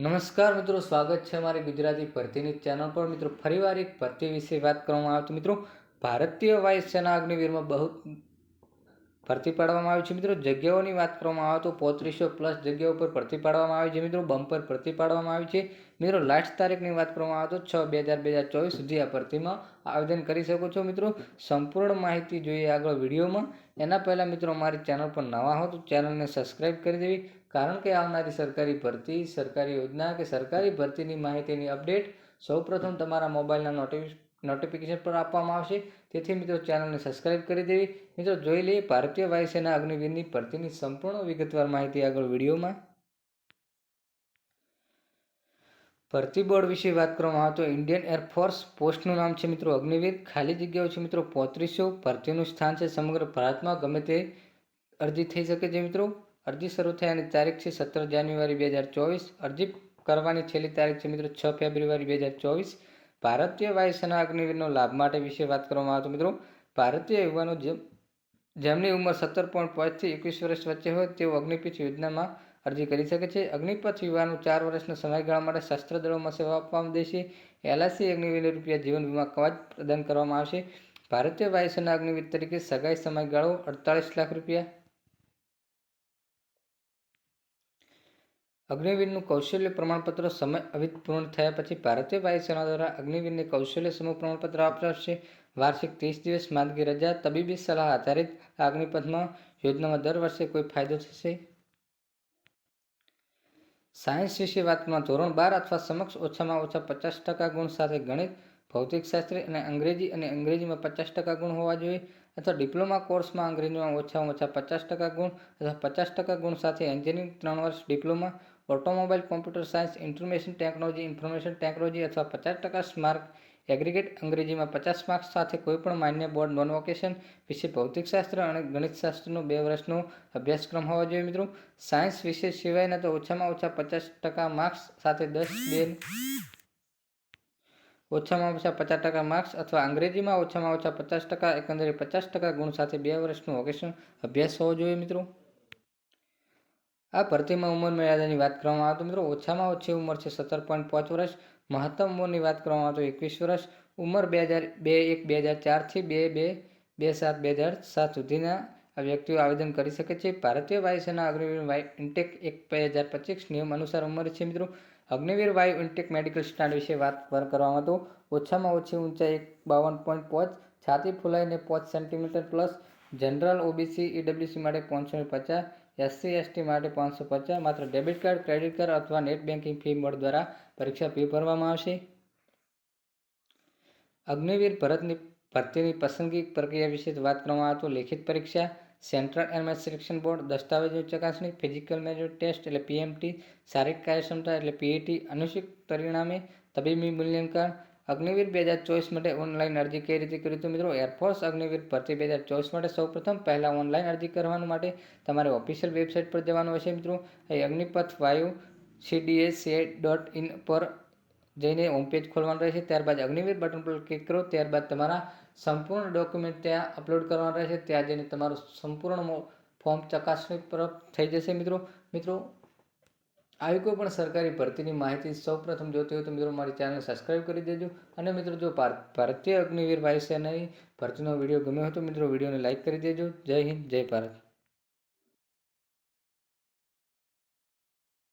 નમસ્કાર મિત્રો, સ્વાગત છે અમારી ગુજરાતી ભરતીની ચેનલ પર. મિત્રો, ફરીવાર એક ભરતી વિશે વાત કરવામાં આવે તો મિત્રો, ભારતીય વાયુસેના અગ્નિવીરમાં બહુ ભરતી પાડવામાં આવી છે. મિત્રો, જગ્યાઓની વાત કરવામાં આવે તો પોત્રીસો પ્લસ જગ્યાઓ પર ભરતી પાડવામાં આવી છે. મિત્રો, બમ્પર ભરતી પાડવામાં આવી છે. મિત્રો, લાસ્ટ તારીખની વાત કરવામાં આવે તો છ બે હજાર બે હજાર ચોવીસ સુધી આ ભરતીમાં આવેદન કરી શકો છો. મિત્રો, સંપૂર્ણ માહિતી જોઈએ આગળ વિડીયોમાં. એના પહેલાં મિત્રો, અમારી ચેનલ પર નવા હો તો ચેનલને સબસ્ક્રાઈબ કરી દેવી. કારણ કે આવનારી સરકારી ભરતી, સરકારી યોજના કે સરકારી ભરતીની માહિતીની અપડેટ સૌપ્રથમ તમારા મોબાઈલના નોટિફિ નોટિફિકેશન પર આપવામાં આવશે. તેથી મિત્રો ચેનલને સબસ્ક્રાઇબ કરી દેવી. મિત્રો જોઈ લઈએ ભારતીય વાયુસેના અગ્નિવીરની ભરતીની સંપૂર્ણ વિગતવાર માહિતી આગળ વિડીયોમાં. ભરતી બોર્ડ વિશે વાત કરવામાં આવે તો ઇન્ડિયન એરફોર્સ પોસ્ટનું નામ છે મિત્રો અગ્નિવીર. ખાલી જગ્યાઓ છે મિત્રો પોત્રીસો. ભરતીનું સ્થાન છે સમગ્ર ભારતમાં. ગમે તે અરજી થઈ શકે છે મિત્રો. અરજી શરૂ થયાની તારીખ છે સત્તર જાન્યુઆરી બે હજાર ચોવીસ. અરજી કરવાની છેલ્લી તારીખ છે મિત્રો છ ફેબ્રુઆરી બે હજાર ચોવીસ. ભારતીય વાયુસેના અગ્નિવીરનો લાભ માટે વિશે વાત કરવામાં આવે મિત્રો, ભારતીય યુવાનો જેમ, જેમની ઉંમર સત્તર પોઈન્ટ પાંચથી એકવીસ વર્ષ વચ્ચે હોય તેઓ અગ્નિપીઠ યોજનામાં અરજી કરી શકે છે. અગ્નિપથ યુવાનો ચાર વર્ષના સમયગાળા માટે શસ્ત્ર દળોમાં સેવા આપવામાં દેશે એલઆઈસી અગ્નિવીર રૂપિયા જીવન વીમા કવચ પ્રદાન કરવામાં આવશે. ભારતીય વાયુસેના અગ્નિવીર તરીકે સગાઈ સમયગાળો અડતાલીસ લાખ રૂપિયા અગ્નિવીરનું કૌશલ્ય પ્રમાણપત્ર સમય અવિત પૂર્ણ થયા પછી ભારતીય વાયુસેના દ્વારા અગ્નિવીરને કૌશલ્ય સમૂહ પ્રમાણપત્ર અપાશે વાર્ષિક ત્રીસ દિવસ માંદગી રજા, તબીબી સલાહ આધારિત આ અગ્નિપથમાં યોજનામાં દર વર્ષે કોઈ ફાયદો થશે? સાયન્સ વિશે વાતમાં ધોરણ બાર અથવા સમક્ષ ઓછામાં ઓછા પચાસ ટકા ગુણ સાથે ગણિત, ભૌતિકશાસ્ત્રી અને અંગ્રેજી અને અંગ્રેજીમાં પચાસ ટકા ગુણ હોવા જોઈએ અથવા ડિપ્લોમા કોર્સમાં અંગ્રેજીમાં ઓછામાં ઓછા પચાસ ટકા ગુણ અથવા પચાસ ટકા ગુણ સાથે એન્જિનિયરિંગ ત્રણ વર્ષ diploma automobile computer science information technology information technology અથવા પચાસ ટકા સ્માર્ક એગ્રીગેટ અંગ્રેજીમાં પચાસ માર્ક્સ સાથે કોઈપણ માન્ય બોર્ડ નોન વોકેશન વિશે ભૌતિકશાસ્ત્ર અને ગણિતશાસ્ત્રનો બે વર્ષનો અભ્યાસક્રમ હોવો જોઈએ મિત્રો. સાયન્સ વિશે સિવાયના તો ઓછામાં ઓછા પચાસ ટકા માર્ક્સ સાથે દસ બે ઓછામાં ઓછા પચાસ ટકા માર્ક્સ અથવા અંગ્રેજીમાં ઓછામાં ઓછા પચાસ ટકા, એકંદરે પચાસ ટકા ગુણ સાથે બે વર્ષનું વોકેશન અભ્યાસ હોવો જોઈએ મિત્રો. આ ભરતીમાં ઉંમર મર્યાદાની વાત કરવામાં આવે તો મિત્રો ઓછામાં ઓછી ઉંમર છે સત્તર પોઈન્ટ પાંચ વર્ષ, મહત્તમ ઉંમરની વાત કરવામાં આવે તો એકવીસ વર્ષ, ઉંમર બે હજાર બે એક બે હજાર ચારથી બે બે બે સાત બે હજાર સાત સુધીના આ વ્યક્તિઓ આવેદન કરી શકે છે. ભારતીય વાયુસેના અગ્નિવીર વાયુ ઇન્ટેક એક બે હજાર પચીસ નિયમ અનુસાર ઉંમર છે મિત્રો. અગ્નિવીર વાયુ ઇન્ટેક મેડિકલ સ્ટાન્ડ વિશે વાત કરવામાં તો ઓછામાં ઓછી ઊંચાઈ એક બાવન પોઈન્ટ પાંચ, છાતી ફૂલાઈને પાંચ centimetre plus, general OBC EWS માટે પાંચસો પચાસ એસસી એસટી માટે પાંચસો પચાસ, માત્ર ડેબિટ કાર્ડ, ક્રેડિટ કાર્ડ અથવા નેટ બેન્કિંગ ફી મોડ દ્વારા પરીક્ષા ફી ભરવામાં આવશે. અગ્નિવીર ભરતની ભરતીની પસંદગી પ્રક્રિયા વિશે વાત કરવામાં આવતું લેખિત પરીક્ષા, સેન્ટ્રલ એનએમએસ સિલેક્શન બોર્ડ દસ્તાવેજો ચકાસણી, ફિઝિકલ મેજર ટેસ્ટ એટલે પીએમટી શારીરિક કાર્યક્ષમતા એટલે પીએટી અનુસૂચિત પરિણામે તબીબી મૂલ્યાંકન અગ્નિવીર બે હજાર ચોવીસ માટે ઓનલાઈન અરજી કઈ રીતે કરી તો મિત્રો? એરફોર્સ અગ્નિવીર ભરતી બે હજાર ચોવીસ માટે સૌપ્રથમ પહેલાં ઓનલાઈન અરજી કરવાનું માટે તમારે ઓફિશિયલ વેબસાઇટ પર જવાનું હશે મિત્રો. એ અગ્નિપથ વાયુ સીડીએસએ ડોટ ઇન પર જઈને હોમ પેજ ખોલવાનું રહેશે. ત્યારબાદ અગ્નિવીર બટન પર ક્લિક કરો. ત્યારબાદ તમારા સંપૂર્ણ ડોક્યુમેન્ટ ત્યાં અપલોડ કરવાનું રહેશે. ત્યાં જઈને તમારું સંપૂર્ણ ફોર્મ ચકાસણી પર થઈ જશે મિત્રો. મિત્રો આવી કોઈ પણ સરકારી ભરતીની માહિતી સૌપ્રથમ જોતી હોય તો મિત્રો મારી ચેનલ સબસ્ક્રાઈબ કરી દેજો. અને મિત્રો જો ભારતીય અગ્નિવીર વાયુસેનાની ભરતીનો વીડિયો ગમ્યો હોય તો મિત્રો વિડીયોને લાઇક કરી દેજો. જય હિન્દ, જય ભારત.